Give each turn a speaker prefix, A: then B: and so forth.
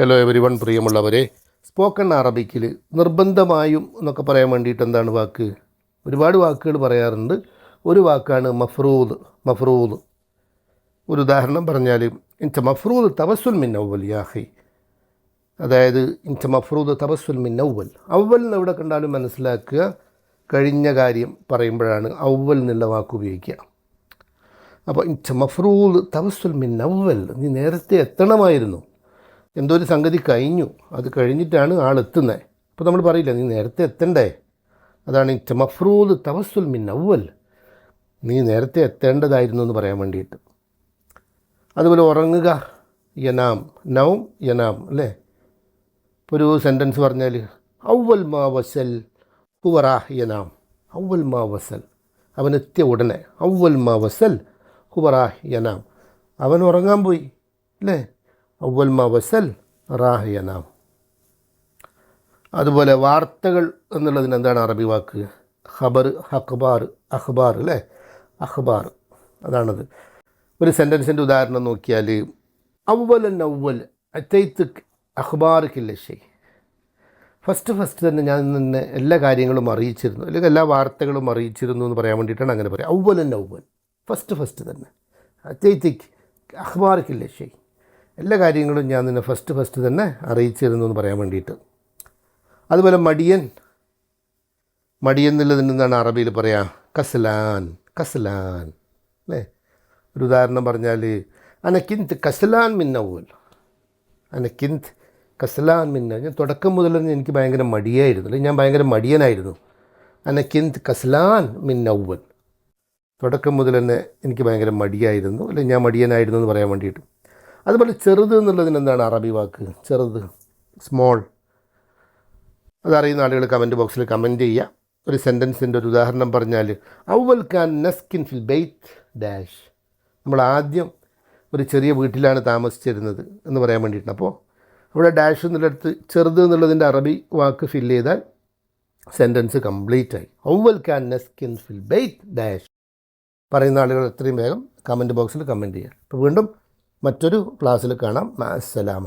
A: Hello everyone പ്രിയമുള്ളവരെ spoken അറബിക്കിൽ നിർബന്ധമായും എന്നൊക്കെ പറയാൻ വേണ്ടിയിട്ട് എന്താണ് വാക്ക്? ഒരുപാട് വാക്കുകൾ പറയാറുണ്ട്. ഒരു വാക്കാണ് മഫ്രൂദ് മഫ്രൂദ് ഒരു ഉദാഹരണം പറഞ്ഞാൽ ഇൻച്ച മഫ്രൂദ് തവസുൽ മിൻ ഔവൽ യാഹി അതായത് ഇൻച്ച മഫ്രൂദ് തവസുൽ മിൻ ഔവൽ. ഔവൽ എന്ന് എവിടെ കണ്ടാലും മനസ്സിലാക്കുക. കഴിഞ്ഞ കാര്യം പറയുമ്പോഴാണ് ഔവൽ എന്നുള്ള വാക്ക് ഉപയോഗിക്കുക. അപ്പോൾ ഇൻച്ച മഫ്രൂദ് തവസുൽ മിൻ ഔവൽ. നീ നേരത്തെ എത്തണമായിരുന്നു. എന്തോ ഒരു സംഗതി കഴിഞ്ഞു. അത് കഴിഞ്ഞിട്ടാണ് ആൾ എത്തുന്നത് അപ്പോൾ നമ്മൾ പറയില്ല നീ നേരത്തെ എത്തണ്ടേ? അതാണ് ഈ മഫ്രൂദ് തവസുൽ മിൻ അവൽ നീ നേരത്തെ എത്തേണ്ടതായിരുന്നു എന്ന് പറയാൻ വേണ്ടിയിട്ട്. അതുപോലെ ഉറങ്ങുക യനാം നൗം യനാം അല്ലേ? ഇപ്പോൾ ഒരു സെന്റൻസ് പറഞ്ഞാൽ ഔവൽ മാ വസൽ ഹുവറാ യനാം ഔവൽ മാ വസൽ. അവൻ എത്തിയ ഉടനെ ഔവൽ മാ വസൽ ഹുവറാ യനാം. അവൻ ഉറങ്ങാൻ പോയി അല്ലേ? ഔവൽ മാ വസൽ റാഹ് യനാം അതുപോലെ വാർത്തകൾ എന്നുള്ളതിന് എന്താണ് അറബി വാക്ക്? ഖബർ അഖ്ബാർ അഖ്ബാർ അല്ലേ? അഖ്ബാർ. അതാണത്. ഒരു സെന്റൻസിന്റെ ഉദാഹരണം നോക്കിയാൽ അവൽ അവൽ അത്തൈത്ത് അഖ്ബാർക്കില്ല ഷെയ് ഫസ്റ്റ് ഫസ്റ്റ് തന്നെ ഞാൻ നിന്നെ എല്ലാ കാര്യങ്ങളും അറിയിച്ചിരുന്നു. അല്ലെങ്കിൽ എല്ലാ വാർത്തകളും അറിയിച്ചിരുന്നു എന്ന് പറയാൻ വേണ്ടിയിട്ടാണ് അങ്ങനെ പറയാം. അവൽ അവൽ ഫസ്റ്റ് ഫസ്റ്റ് തന്നെ. അത്തൈത്തിക്ക് അഖ്ബാർക്കില്ല ഷെയ് എല്ലാ കാര്യങ്ങളും ഞാൻ നിന്നെ ഫസ്റ്റ് ഫസ്റ്റ് തന്നെ അറിയിച്ചിരുന്നു എന്ന് പറയാൻ വേണ്ടിയിട്ട്. അതുപോലെ മടിയൻ മടിയൻ എന്നുള്ളതിന് നിന്നാണ് അറബിയിൽ പറയാ? കസലാൻ കസലാൻ അല്ലേ? ഒരു ഉദാഹരണം പറഞ്ഞാൽ അനക്കിന്ത് കസലാൻ മിന്നവൽ അനക്കിന്ത് കസലാൻ മിന്ന ഞാൻ തുടക്കം മുതൽ തന്നെ എനിക്ക് ഭയങ്കര മടിയായിരുന്നു അല്ലെങ്കിൽ ഞാൻ ഭയങ്കര മടിയനായിരുന്നു. അനക്കിന്ത് കസലാൻ മിന്നവൽ തുടക്കം മുതൽ തന്നെ എനിക്ക് ഭയങ്കര മടിയായിരുന്നു അല്ലെങ്കിൽ ഞാൻ മടിയനായിരുന്നു എന്ന് പറയാൻ വേണ്ടിയിട്ട്. അതുപോലെ ചെറുത് എന്നുള്ളതിന് എന്താണ് അറബി വാക്ക്? ചെറുത് സ്മോൾ അതറിയുന്ന ആളുകൾ കമന്റ് ബോക്സിൽ കമന്റ് ചെയ്യുക. ഒരു സെന്റൻസിന്റെ ഒരു ഉദാഹരണം പറഞ്ഞാൽ ഔവൽ കാൻ നസ്കിൻ ഫിൽ ബെയ്ത്ത് ഡാഷ്. നമ്മൾ ആദ്യം ഒരു ചെറിയ വീട്ടിലാണ് താമസിച്ചിരുന്നത് എന്ന് പറയാൻ വേണ്ടിയിട്ടാണ്. അപ്പോൾ അവിടെ ഡാഷ് എന്നുള്ളിടത്ത് ചെറുത് എന്നുള്ളതിന്റെ അറബി വാക്ക് ഫില്ല് ചെയ്താൽ സെന്റൻസ് കംപ്ലീറ്റ് ആയി. ഔവൽ കാൻ നസ്കിൻ ഫിൽ ബെയ്ത്ത് ഡാഷ്. പറയുന്ന ആളുകൾ എത്രയും വേഗം കമന്റ് ബോക്സിൽ കമന്റ് ചെയ്യുക. അപ്പോൾ വീണ്ടും മറ്റൊരു ക്ലാസ്സിൽ കാണാം. അസ്സലാമ